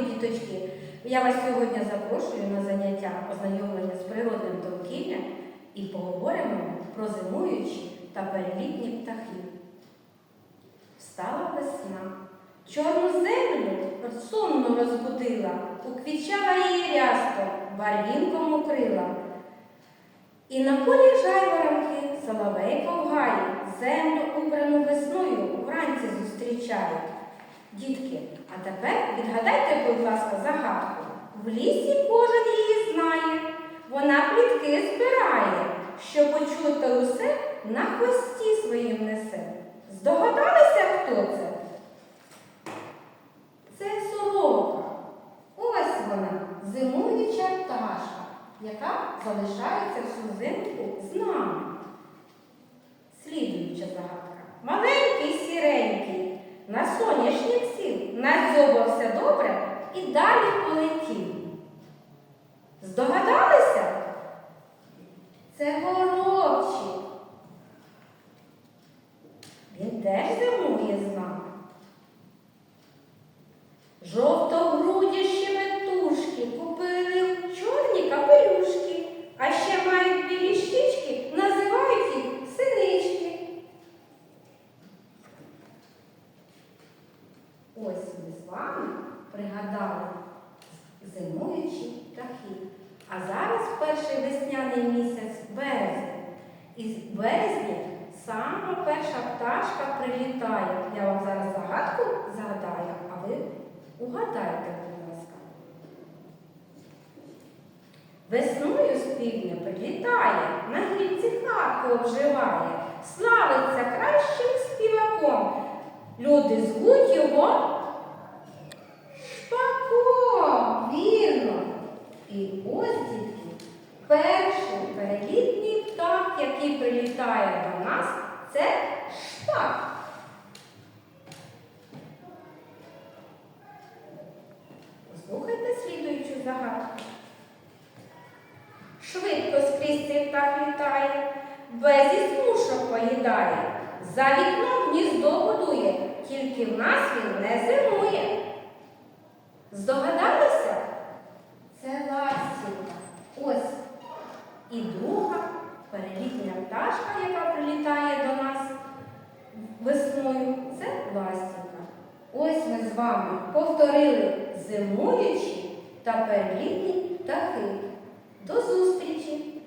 любі діточки! Я вас сьогодні запрошую на заняття ознайомлення з природним довкіллям і поговоримо про зимуючі та перелітні птахи. Встала весна, чорну землю сумно розбудила, уквічала її рясто, барвінком укрила. І на полі жайворонки соловейко в гаї, землю убрану весною. Дітки, а тепер відгадайте, будь ласка, загадку. В лісі кожен її знає, вона плітки збирає, що почути усе на хвості своїм несе. Здогадалися, хто це? Це сорока. Ось вона, зимуюча пташка, яка залишається всю зимку з нами. Соняшник сів, надзьобався добре і далі полетів. Здогадалися? Це горобчик. Він теж зимує з нами. Ось ми з вами пригадали зимуючі птахи. А зараз перший весняний місяць березень. І з березня сама перша пташка прилітає. Я вам зараз загадку загадаю, а ви угадайте, будь ласка. Весною з півдня прилітає, на гільці хатку обживає, славиться кращим співаком. Люди звуть його Дітки, перший перелітній птах, який прилітає до нас, це шпак. Послухайте слідуючу загадку. Швидко скрізь цей птах літає, без ісмушок поїдає, за вікном гніздо будує, тільки в нас він не зимує. Здогадалися? Це ластівка. Ось і друга перелітня пташка, яка прилітає до нас весною, це ластівка. Ось ми з вами повторили зимуючі та перелітні птахи. До зустрічі!